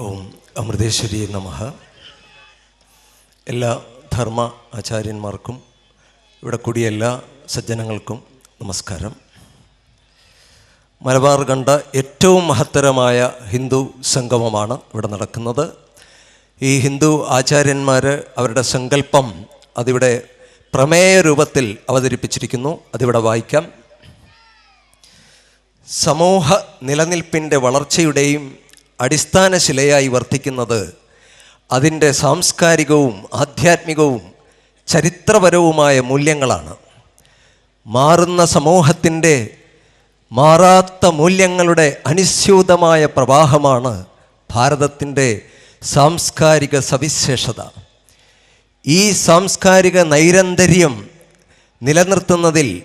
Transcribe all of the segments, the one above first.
ഓം അമൃതേശ്വരി നമഃ. എല്ലാ ധർമ്മ ആചാര്യന്മാർക്കും ഇവിടെ കൂടിയ എല്ലാ സജ്ജനങ്ങൾക്കും നമസ്കാരം. മലബാർ കണ്ട ഏറ്റവും മഹത്തരമായ ഹിന്ദു സംഗമമാണ് ഇവിടെ നടക്കുന്നത്. ഈ ഹിന്ദു ആചാര്യന്മാർ അവരുടെ സങ്കല്പം അതിവിടെ പ്രമേയ രൂപത്തിൽ അവതരിപ്പിച്ചിരിക്കുന്നു. അതിവിടെ വായിക്കാം. സമൂഹ നിലനിൽപ്പിന്റെ വളർച്ചയുടെയും അടിസ്ഥാന ശിലയായി വർത്തിക്കുന്നത് അതിന്റെ സാംസ്കാരികവും ആധ്യാത്മികവും ചരിത്രപരവുമായ മൂല്യങ്ങളാണ്. മാറുന്ന സമൂഹത്തിന്റെ മാറാത്ത മൂല്യങ്ങളുടെ അനുസ്യൂതമായ പ്രവാഹമാണ് ഭാരതത്തിന്റെ സാംസ്കാരിക സവിശേഷത. ഈ സാംസ്കാരിക നൈരന്തര്യം നിലനിർത്തുന്നതിൽ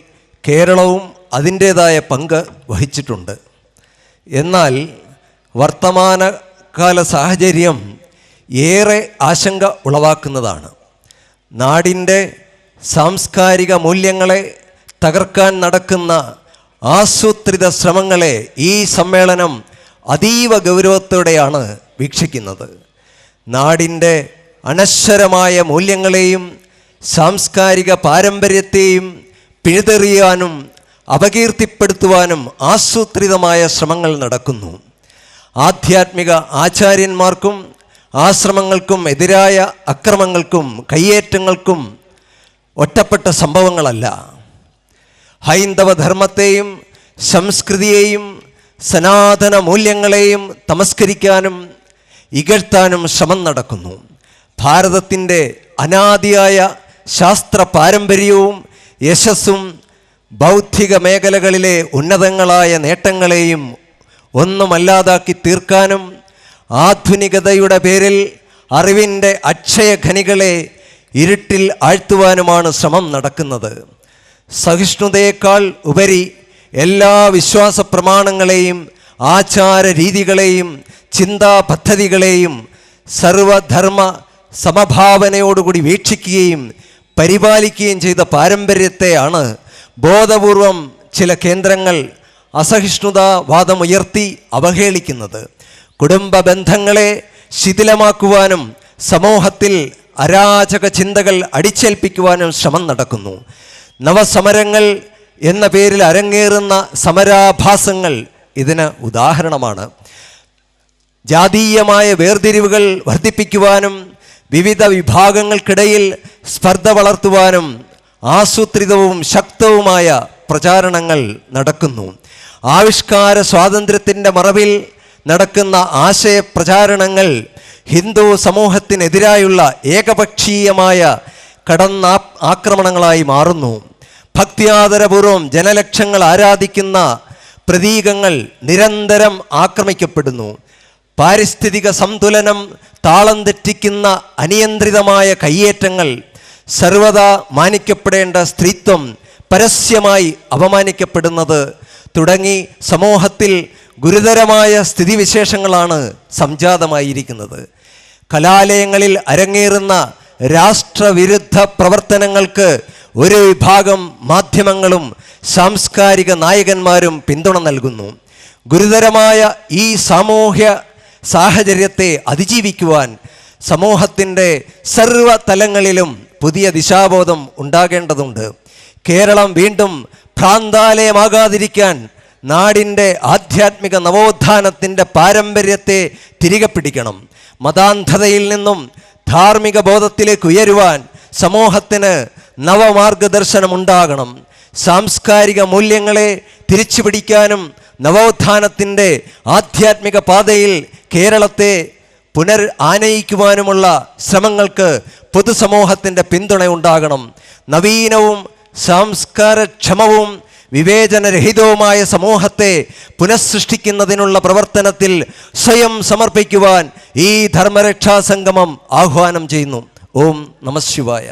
കേരളവും അതിന്റേതായ പങ്ക് വഹിച്ചിട്ടുണ്ട്. എന്നാൽ വർത്തമാനകാല സാഹചര്യം ഏറെ ആശങ്ക ഉളവാക്കുന്നതാണ്. നാടിന്റെ സാംസ്കാരിക മൂല്യങ്ങളെ തകർക്കാൻ നടക്കുന്ന ആസൂത്രിത ശ്രമങ്ങളെ ഈ സമ്മേളനം അതീവ ഗൗരവത്തോടെയാണ് വീക്ഷിക്കുന്നത്. നാടിന്റെ അനശ്വരമായ മൂല്യങ്ങളെയും സാംസ്കാരിക പാരമ്പര്യത്തെയും പിഴുതെറിയാനും അപകീർത്തിപ്പെടുത്തുവാനും ആസൂത്രിതമായ ശ്രമങ്ങൾ നടക്കുന്നു. ആധ്യാത്മിക ആചാര്യന്മാർക്കും ആശ്രമങ്ങൾക്കും എതിരായ അക്രമങ്ങൾക്കും കയ്യേറ്റങ്ങൾക്കും ഒറ്റപ്പെട്ട സംഭവങ്ങളല്ല. ഹൈന്ദവ ധർമ്മത്തെയും സംസ്കൃതിയെയും സനാതന മൂല്യങ്ങളെയും തമസ്കരിക്കാനും ഇകഴ്ത്താനും ശ്രമം നടക്കുന്നു. ഭാരതത്തിന്റെ അനാദിയായ ശാസ്ത്ര പാരമ്പര്യവും യശസ്സും ബൗദ്ധിക മേഖലകളിലെ ഉന്നതങ്ങളായ നേട്ടങ്ങളെയും ഒന്നുമല്ലാതാക്കി തീർക്കാനും ആധുനികതയുടെ പേരിൽ അറിവിന്റെ അക്ഷയഖനികളെ ഇരുട്ടിൽ ആഴ്ത്തുവാനുമാണ് ശ്രമം നടക്കുന്നത്. സഹിഷ്ണുതയേക്കാൾ ഉപരി എല്ലാ വിശ്വാസ പ്രമാണങ്ങളെയും ആചാര രീതികളെയും ചിന്താ പദ്ധതികളെയും സർവധർമ്മ സമഭാവനയോടുകൂടി വീക്ഷിക്കുകയും പരിപാലിക്കുകയും ചെയ്ത പാരമ്പര്യത്തെയാണ് ബോധപൂർവം ചില കേന്ദ്രങ്ങൾ അസഹിഷ്ണുതാവാദമുയർത്തി അവഹേളിക്കുന്നത്. കുടുംബ ബന്ധങ്ങളെ ശിഥിലമാക്കുവാനും സമൂഹത്തിൽ അരാചക ചിന്തകൾ അടിച്ചേൽപ്പിക്കുവാനും ശ്രമം നടക്കുന്നു. നവസമരങ്ങൾ എന്ന പേരിൽ അരങ്ങേറുന്ന സമരാഭാസങ്ങൾ ഇതിന് ഉദാഹരണമാണ്. ജാതീയമായ വേർതിരിവുകൾ വർദ്ധിപ്പിക്കുവാനും വിവിധ വിഭാഗങ്ങൾക്കിടയിൽ സ്പർദ്ധ വളർത്തുവാനും ആസൂത്രിതവും ശക്തവുമായ പ്രചാരണങ്ങൾ നടക്കുന്നു. ആവിഷ്കാര സ്വാതന്ത്ര്യത്തിന്റെ മറവിൽ നടക്കുന്ന ആശയപ്രചാരണങ്ങൾ ഹിന്ദു സമൂഹത്തിനെതിരായുള്ള ഏകപക്ഷീയമായ കടന്നാ ആക്രമണങ്ങളായി മാറുന്നു. ഭക്തിയാദരപൂർവം ജനലക്ഷങ്ങൾ ആരാധിക്കുന്ന പ്രതീകങ്ങൾ നിരന്തരം ആക്രമിക്കപ്പെടുന്നു. പാരിസ്ഥിതിക സന്തുലനം താളം തെറ്റിക്കുന്ന അനിയന്ത്രിതമായ കയ്യേറ്റങ്ങൾ സർവതാ മാനിക്കപ്പെടേണ്ട സ്ത്രീത്വം പരസ്യമായി അപമാനിക്കപ്പെടുന്നത് തുടങ്ങി സമൂഹത്തിൽ ഗുരുതരമായ സ്ഥിതിവിശേഷങ്ങളാണ് സംജാതമായിരിക്കുന്നത്. കലാലയങ്ങളിൽ അരങ്ങേറുന്ന രാഷ്ട്രവിരുദ്ധ പ്രവർത്തനങ്ങൾക്ക് ഒരു വിഭാഗം മാധ്യമങ്ങളും സാംസ്കാരിക നായകന്മാരും പിന്തുണ നൽകുന്നു. ഗുരുതരമായ ഈ സാമൂഹ്യ സാഹചര്യത്തെ അതിജീവിക്കുവാൻ സമൂഹത്തിന്റെ സർവ തലങ്ങളിലും പുതിയ ദിശാബോധം ഉണ്ടാകേണ്ടതുണ്ട്. കേരളം വീണ്ടും ഭ്രാന്താലയമാകാതിരിക്കാൻ നാടിന്റെ ആധ്യാത്മിക നവോത്ഥാനത്തിന്റെ പാരമ്പര്യത്തെ തിരികെ പിടിക്കണം. മതാന്ധതയിൽ നിന്നും ധാർമ്മിക ബോധത്തിലേക്ക് ഉയരുവാൻ സമൂഹത്തിന് നവമാർഗദർശനമുണ്ടാകണം. സാംസ്കാരിക മൂല്യങ്ങളെ തിരിച്ചു പിടിക്കാനും നവോത്ഥാനത്തിന്റെ ആധ്യാത്മിക പാതയിൽ കേരളത്തെ പുനർ ആനയിക്കുവാനുമുള്ള ശ്രമങ്ങൾക്ക് പൊതുസമൂഹത്തിന്റെ പിന്തുണ ഉണ്ടാകണം നവീനവും സംസ്കാരക്ഷമവും വിവേചനരഹിതവുമായ സമൂഹത്തെ പുനഃസൃഷ്ടിക്കുന്നതിനുള്ള പ്രവർത്തനത്തിൽ സ്വയം സമർപ്പിക്കുവാൻ ഈ ധർമ്മരക്ഷാ സംഗമം ആഹ്വാനം ചെയ്യുന്നു. ഓം നമഃശിവായ